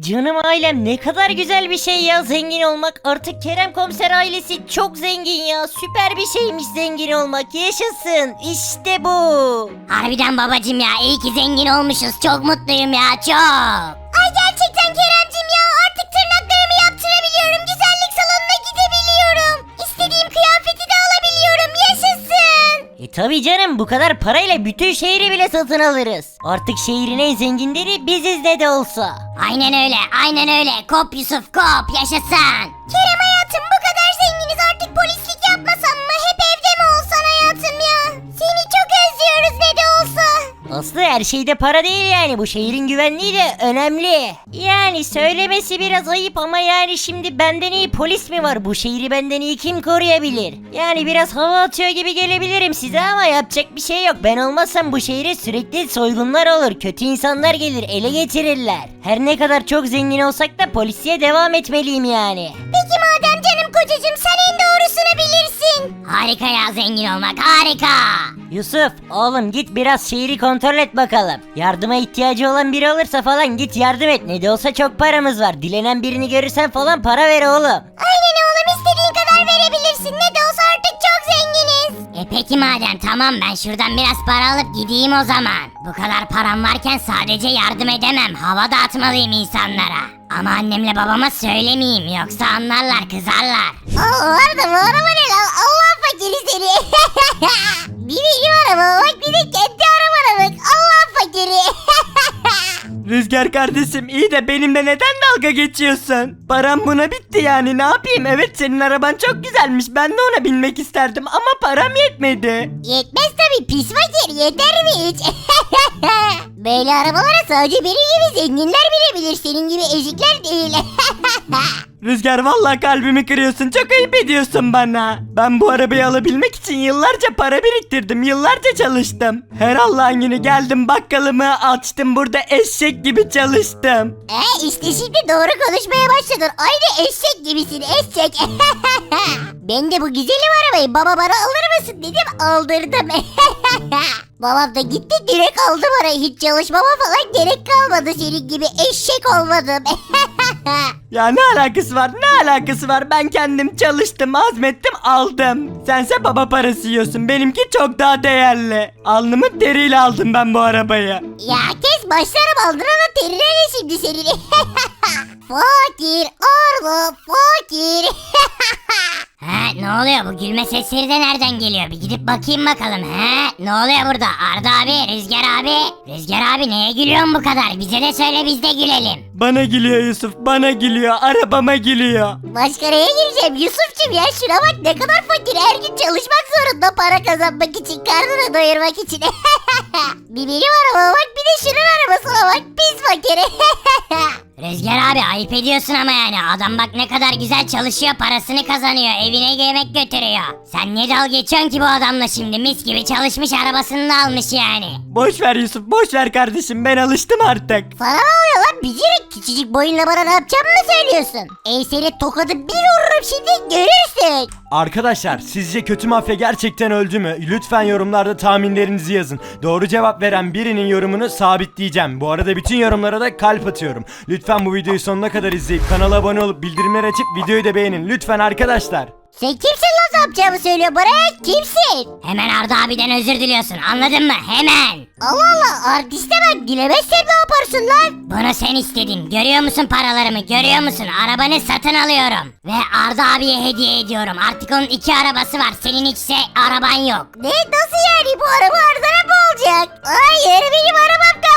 Canım ailem ne kadar güzel bir şey ya zengin olmak. Artık Kerem komiser ailesi çok zengin ya. Süper bir şeymiş zengin olmak. Yaşasın. İşte bu. Harbiden babacım ya iyi ki zengin olmuşuz. Çok mutluyum ya çok. Ay gerçekten Keremcim ya Yaşasın. E tabi canım bu kadar parayla bütün şehri bile satın alırız. Artık şehrin en zenginleri biziz ne de olsa. Aynen öyle aynen öyle. Kop Yusuf kop yaşasın. Kerem Aslı her şeyde para değil yani bu şehrin güvenliği de önemli. Yani söylemesi biraz ayıp ama yani şimdi benden iyi polis mi var? Bu şehri benden iyi kim koruyabilir? Yani biraz hava atıyor gibi gelebilirim size ama yapacak bir şey yok. Ben olmazsam bu şehre sürekli soygunlar olur. Kötü insanlar gelir ele getirirler. Her ne kadar çok zengin olsak da polisiye devam etmeliyim yani. Peki madem canım kocacığım sen en doğrusunu bilirsin. Harika ya zengin olmak harika. Yusuf oğlum git biraz şehri kontrol et bakalım. Yardıma ihtiyacı olan biri olursa falan git yardım et. Ne de olsa çok paramız var. Dilenen birini görürsen falan para ver oğlum. Aynen oğlum istediğin kadar verebilirsin. Ne de olsa artık. E peki madem tamam ben şuradan biraz para alıp gideyim o zaman. Bu kadar param varken sadece yardım edemem. Hava dağıtmalıyım insanlara. Ama annemle babama söylemeyeyim yoksa anlarlar kızarlar. Oo arada bu araba ne lan? Allah fakiri seni. bir benim araba bak bir de kendi arabana bak. Allah fakiri. Rüzgar kardeşim iyi de benimle neden dalga geçiyorsun? Param buna bitti yani ne yapayım? Evet senin araban çok güzelmiş ben de ona binmek isterdim ama param yetmedi. Yetmez tabi pis fakir yeter mi hiç? Böyle arabalara sadece benim gibi zenginler binebilir senin gibi ezikler değil. Rüzgar vallahi kalbimi kırıyorsun çok ayıp ediyorsun bana. Ben bu arabayı alabilmek için yıllarca para biriktirdim yıllarca çalıştım. Her Allah'ın günü geldim bakkalımı açtım burada eşek gibi çalıştım. e işte şimdi doğru konuşmaya başladın. Aynı eşek gibisin eşek. ben de bu güzelim arabayı baba bana alır mısın dedim aldırdım. Babam da gitti direkt aldı bana hiç çalışmama falan gerek kalmadı senin gibi eşek olmadım. Ya ne alakası var ne alakası var ben kendim çalıştım azmettim aldım. Sense baba parası yiyorsun benimki çok daha değerli. Alnımın teriyle aldım ben bu arabayı. Ya kes başlarım aldırana terine ne şimdi senin? fakir Arda fakir. He ne oluyor? Bu gülme sesleri de nereden geliyor? Bir gidip bakayım bakalım. He ne oluyor burada? Arda abi Rüzgar abi. Rüzgar abi neye gülüyorsun bu kadar? Bize de söyle biz de gülelim. Bana gülüyor Yusuf bana gülüyor. Arabama gülüyor. Başka neye gireceğim Yusuf'cum ya? Şuna bak ne kadar fakir. Her gün çalışmak zorunda para kazanmak için karnını doyurmak için Bir benim arabama bak bir de şunun arabasına bak pis fakir Rüzgar abi ayıp ediyorsun ama yani adam bak ne kadar güzel çalışıyor parasını kazanıyor evine yemek götürüyor. Sen niye dal geçiyorsun ki bu adamla şimdi mis gibi çalışmış arabasını da almış yani. Boş ver Yusuf boş ver kardeşim ben alıştım artık. Sana ne bicirik küçücük boyunla bana ne yapacağımı mı söylüyorsun? Ey seni tokadı bir vururum şimdi görürsün. Arkadaşlar sizce kötü mafya gerçekten öldü mü? Lütfen yorumlarda tahminlerinizi yazın. Doğru cevap veren birinin yorumunu sabitleyeceğim. Bu arada bütün yorumlara da kalp atıyorum. Lütfen bu videoyu sonuna kadar izleyip kanala abone olup bildirimleri açıp videoyu da beğenin. Lütfen arkadaşlar. Sen kimsin lan yapacağımı söylüyor ya? kimsin? Hemen Arda abiden özür diliyorsun anladın mı hemen. Allah Allah artiste bak dilemezsem ne yaparsın lan? Bunu sen istedin görüyor musun paralarımı görüyor musun arabanı satın alıyorum. Ve Arda abiye hediye ediyorum artık onun iki arabası var senin hiçse araban yok. Ne nasıl yani bu araba Arda'na mı olacak? Hayır benim arabam kalmayacak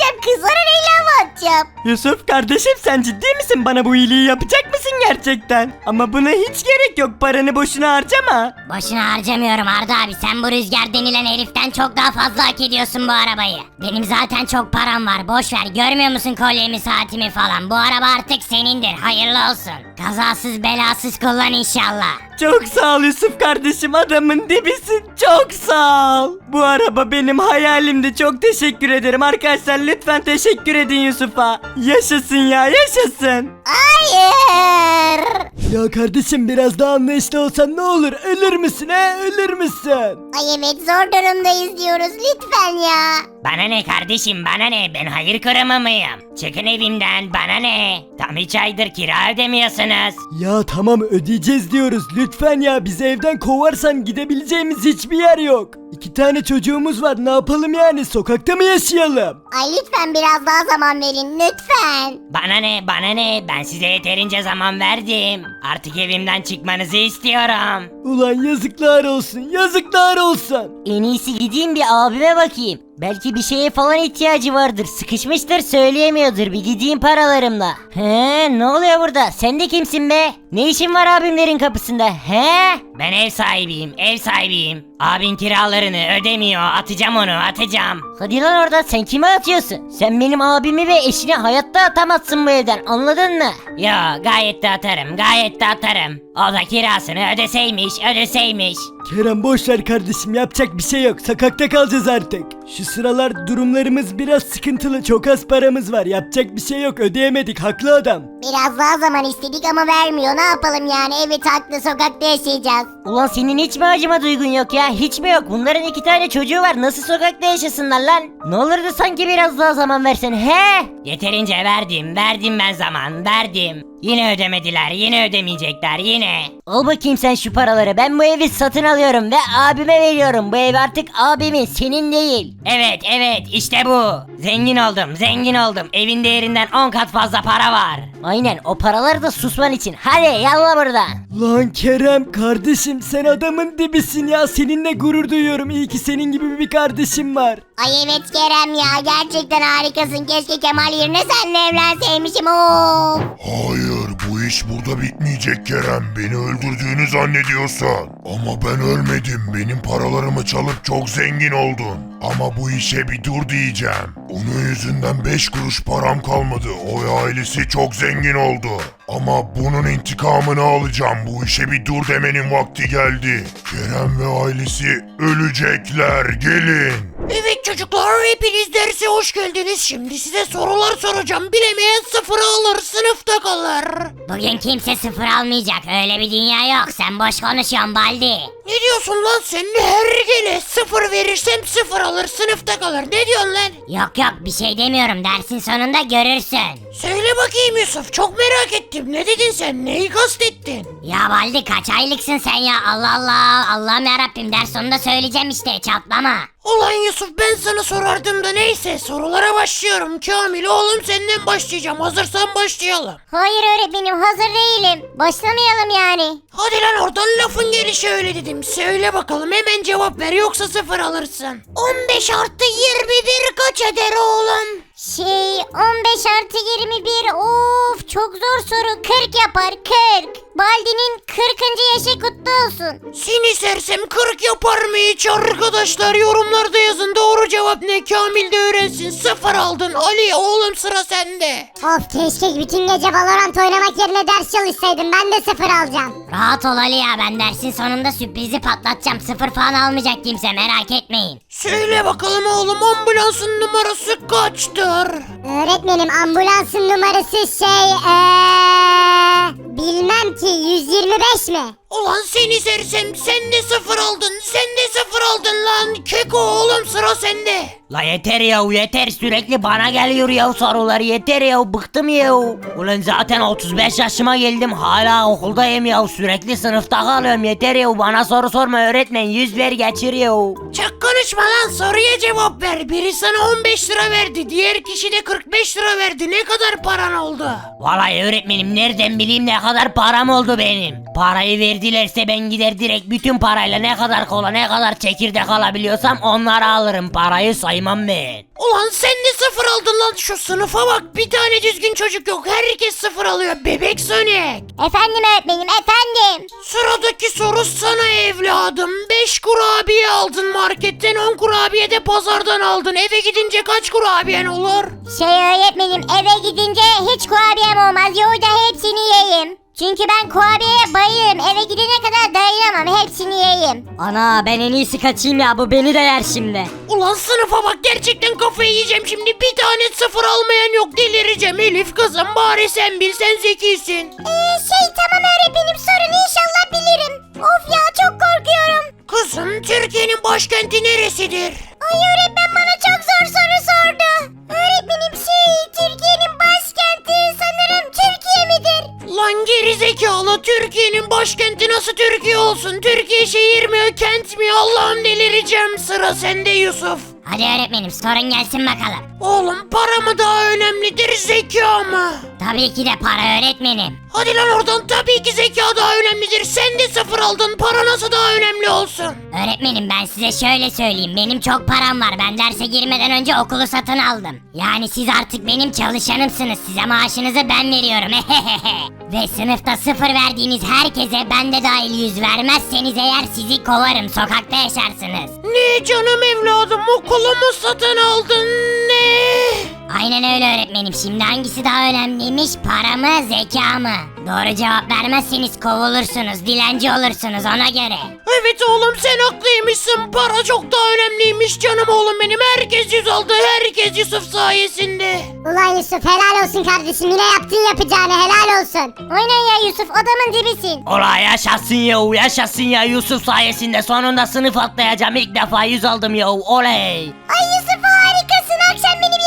ne yapacağım kızlara neyle mi atacağım? Yusuf kardeşim sen ciddi misin bana bu iyiliği yapacak mısın gerçekten? Ama buna hiç gerek yok paranı boşuna harcama. Boşuna harcamıyorum Arda abi. Sen bu rüzgar denilen heriften çok daha fazla hak ediyorsun bu arabayı. Benim zaten çok param var. Boş ver. Görmüyor musun kolyemi saatimi falan? Bu araba artık senindir. Hayırlı olsun. Kazasız belasız kullan inşallah. Çok sağ ol Yusuf kardeşim adamın dibisin çok sağ ol. Bu araba benim hayalimdi çok teşekkür ederim arkadaşlar lütfen teşekkür edin Yusuf'a. Yaşasın ya yaşasın. Hayır. Ya kardeşim biraz daha anlayışlı olsan ne olur? Ölür müsün he? Ölür müsün? Ay evet zor durumdayız diyoruz lütfen ya. Bana ne kardeşim bana ne ben hayır kuramı mıyım? Çıkın evimden bana ne? Tam 3 aydır kira ödemiyorsunuz. Ya tamam ödeyeceğiz diyoruz. Lütfen ya bizi evden kovarsan gidebileceğimiz hiçbir yer yok. İki tane çocuğumuz var ne yapalım yani sokakta mı yaşayalım? Ay lütfen biraz daha zaman verin lütfen. Bana ne bana ne ben size yeterince zaman verdim. Artık evimden çıkmanızı istiyorum. Ulan yazıklar olsun yazıklar olsun. En iyisi gideyim bir abime bakayım. Belki bir şeye falan ihtiyacı vardır. Sıkışmıştır söyleyemiyordur. Bir gideyim paralarımla. He ne oluyor burada? Sen de kimsin be? Ne işin var abimlerin kapısında? He? Ben ev sahibiyim. Ev sahibiyim. Abin kiralarını ödemiyor. Atacağım onu atacağım. Hadi lan oradan sen kime atıyorsun? Sen benim abimi ve eşini hayatta atamazsın bu evden anladın mı? Yo gayet de atarım gayet de atarım. O da kirasını ödeseymiş ödeseymiş. Kerem boş ver kardeşim yapacak bir şey yok sokakta kalacağız artık. Şu sıralar durumlarımız biraz sıkıntılı çok az paramız var yapacak bir şey yok ödeyemedik haklı adam. Biraz daha zaman istedik ama vermiyor ne yapalım yani evet haklı sokakta yaşayacağız. Ulan senin hiç mi acıma duygun yok ya? Hiç mi yok? Bunların iki tane çocuğu var. Nasıl sokakta yaşasınlar lan? Ne olurdu sanki biraz daha zaman versen he? Yeterince verdim. Verdim ben zaman. Verdim. Yine ödemediler. Yine ödemeyecekler. Yine. Al bakayım sen şu paraları. Ben bu evi satın alıyorum ve abime veriyorum. Bu ev artık abimin. Senin değil. Evet evet işte bu. Zengin oldum. Zengin oldum. Evin değerinden 10 kat fazla para var. Aynen o paralar da susman için. Hadi yallah buradan. Lan Kerem kardeşim sen adamın dibisin ya. Seninle gurur duyuyorum. İyi ki senin gibi bir kardeşim var. Ay evet Kerem ya. Gerçekten harikasın. Keşke Kemal yerine senle evlenseymişim. Of. Hayır bu iş burada bitmeyecek Kerem. Beni öldürdüğünü zannediyorsan. Ama ben ölmedim. Benim paralarımı çalıp çok zengin oldun. Ama bu işe bir dur diyeceğim. Onun yüzünden 5 kuruş param kalmadı. O ailesi çok zengin oldu. Ama bunun intikamını alacağım. Bu işe bir dur demenin vakti geldi. Kerem ve ailesi ölecekler. Gelin. Evet çocuklar hepiniz derse hoş geldiniz. Şimdi size sorular soracağım. Bilemeyen sıfır alır sınıfta kalır. Bugün kimse sıfır almayacak öyle bir dünya yok sen boş konuşuyorsun Baldi. Ne diyorsun lan sen ne hergele sıfır verirsem sıfır alır sınıfta kalır. Ne diyorsun lan? Yok yok bir şey demiyorum dersin sonunda görürsün. Söyle bakayım Yusuf çok merak ettim. Ne dedin sen neyi kastettin? Ya Baldi kaç aylıksın sen ya Allah Allah Allah'ım yarabbim ders sonunda söyleyeceğim işte çatlama. Ulan Yusuf ben sana sorardım da neyse sorulara başlıyorum. Kamil oğlum senden başlayacağım. Hazırsan başlayalım. Hayır öğretmenim hazır değilim. Başlamayalım yani. Hadi lan oradan lafın gelişi öyle dedim. Söyle bakalım hemen cevap ver yoksa sıfır alırsın. 15 artı 21 kaç eder oğlum? Şey 15 artı 21 of çok zor soru 40 yapar 40. Baldi'nin 40. yaşı kutlu olsun. Seni sersem 40 yapar mı hiç arkadaşlar yorumlarda yazın doğru cevap ne Kamil de öğrensin sıfır aldın Ali oğlum sıra sende. Of keşke bütün gece Valorant oynamak yerine ders çalışsaydım ben de sıfır alacağım. Rahat ol Ali ya ben dersin sonunda sürprizi patlatacağım sıfır falan almayacak kimse merak etmeyin. Söyle bakalım oğlum ambulansın numarası kaçtır? Öğretmenim ambulansın numarası şey eee bilmem ki 125 mi? Ulan seni sersem sen de sıfır aldın sen de sıfır aldın lan Keko oğlum sıra sende. La yeter ya yeter sürekli bana geliyor ya sorular yeter ya bıktım ya. Ulan zaten 35 yaşıma geldim hala okuldayım ya sürekli sınıfta kalıyorum yeter ya bana soru sorma öğretmen yüz ver geçir ya. Çok konuşma lan soruya cevap ver. Biri sana 15 lira verdi diğer kişi de 45 lira verdi ne kadar paran oldu? Vallahi öğretmenim nereden bileyim ne kadar param oldu benim. Parayı verdilerse ben gider direkt bütün parayla ne kadar kola ne kadar çekirdek alabiliyorsam onları alırım parayı saymam ben. Ulan sen de sıfır aldın lan şu sınıfa bak bir tane düzgün çocuk yok herkes sıfır alıyor bebek Sonic. Efendim öğretmenim efendim. Sıradaki soru sana evladım. 5 kurabiye aldın marketten 10 kurabiye de pazardan aldın. Eve gidince kaç kurabiyen olur? Şey öğretmenim eve gidince hiç kurabiyem olmaz yolda hepsini yiyeyim. Çünkü ben kurabiyeye bayılırım. Eve gidene kadar dayanamam. Hepsini yiyeyim. Ana ben en iyisi kaçayım ya bu beni de yer şimdi. Ulan sınıfa bak gerçekten kafayı yiyeceğim şimdi. Bir tane sıfır almayan yok delireceğim. Elif kızım bari sen bil sen zekisin. Ee, şey tamam öğretmenim sorun inşallah bilirim. Of ya çok korkuyorum. Kızım Türkiye'nin başkenti neresidir? Ay öğretmen bana çok zor soru sordu. Öğretmenim şey Türkiye'nin başkenti sanırım Türkiye midir? Lan gerizekalı Türkiye'nin başkenti nasıl Türkiye olsun? Türkiye şehir mi kent mi? Allah'ım delireceğim. Sıra sende Yusuf. Hadi öğretmenim sorun gelsin bakalım. Oğlum para mı daha önemlidir zeka mı? Tabii ki de para öğretmenim. Hadi lan oradan tabii ki zeka daha önemlidir. Sen de sıfır aldın. Para nasıl daha önemli olsun? Öğretmenim ben size şöyle söyleyeyim. Benim çok param var. Ben derse girmeden önce okulu satın aldım. Yani siz artık benim çalışanımsınız. Size maaşınızı ben veriyorum. Ve sınıfta sıfır verdiğiniz herkese ben de dahil yüz vermezseniz eğer sizi kovarım. Sokakta yaşarsınız. Ne canım evladım okulumu satın aldın ne? Aynen öyle öğretmenim. Şimdi hangisi daha önemliymiş? Para mı, zeka mı? Doğru cevap vermezseniz kovulursunuz. Dilenci olursunuz ona göre. Evet oğlum sen haklıymışsın. Para çok daha önemliymiş canım oğlum benim. Herkes yüz aldı. Herkes Yusuf sayesinde. Ulan Yusuf helal olsun kardeşim. Yine yaptığın yapacağını helal olsun. Aynen ya Yusuf adamın dibisin. Ola yaşasın ya yaşasın ya Yusuf sayesinde sonunda sınıf atlayacağım ilk defa yüz aldım ya oley. Ay Yusuf harikasın. Akşam beni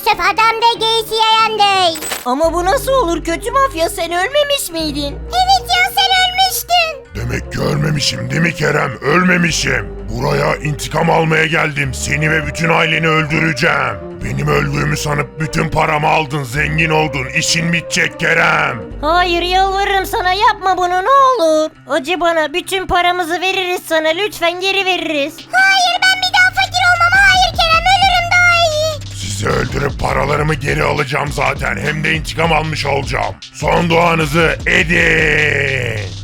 Yusuf adam da geysi yayan değil. Ama bu nasıl olur kötü mafya sen ölmemiş miydin? Evet ya sen ölmüştün. Demek ki ölmemişim değil mi Kerem? Ölmemişim. Buraya intikam almaya geldim. Seni ve bütün aileni öldüreceğim. Benim öldüğümü sanıp bütün paramı aldın, zengin oldun. İşin bitecek Kerem. Hayır yalvarırım sana yapma bunu ne olur. Acı bana bütün paramızı veririz sana lütfen geri veririz. Hayır ben bir daha fakir olmam. Hayır Kerem. Sizi öldürüp paralarımı geri alacağım zaten. Hem de intikam almış olacağım. Son duanızı edin.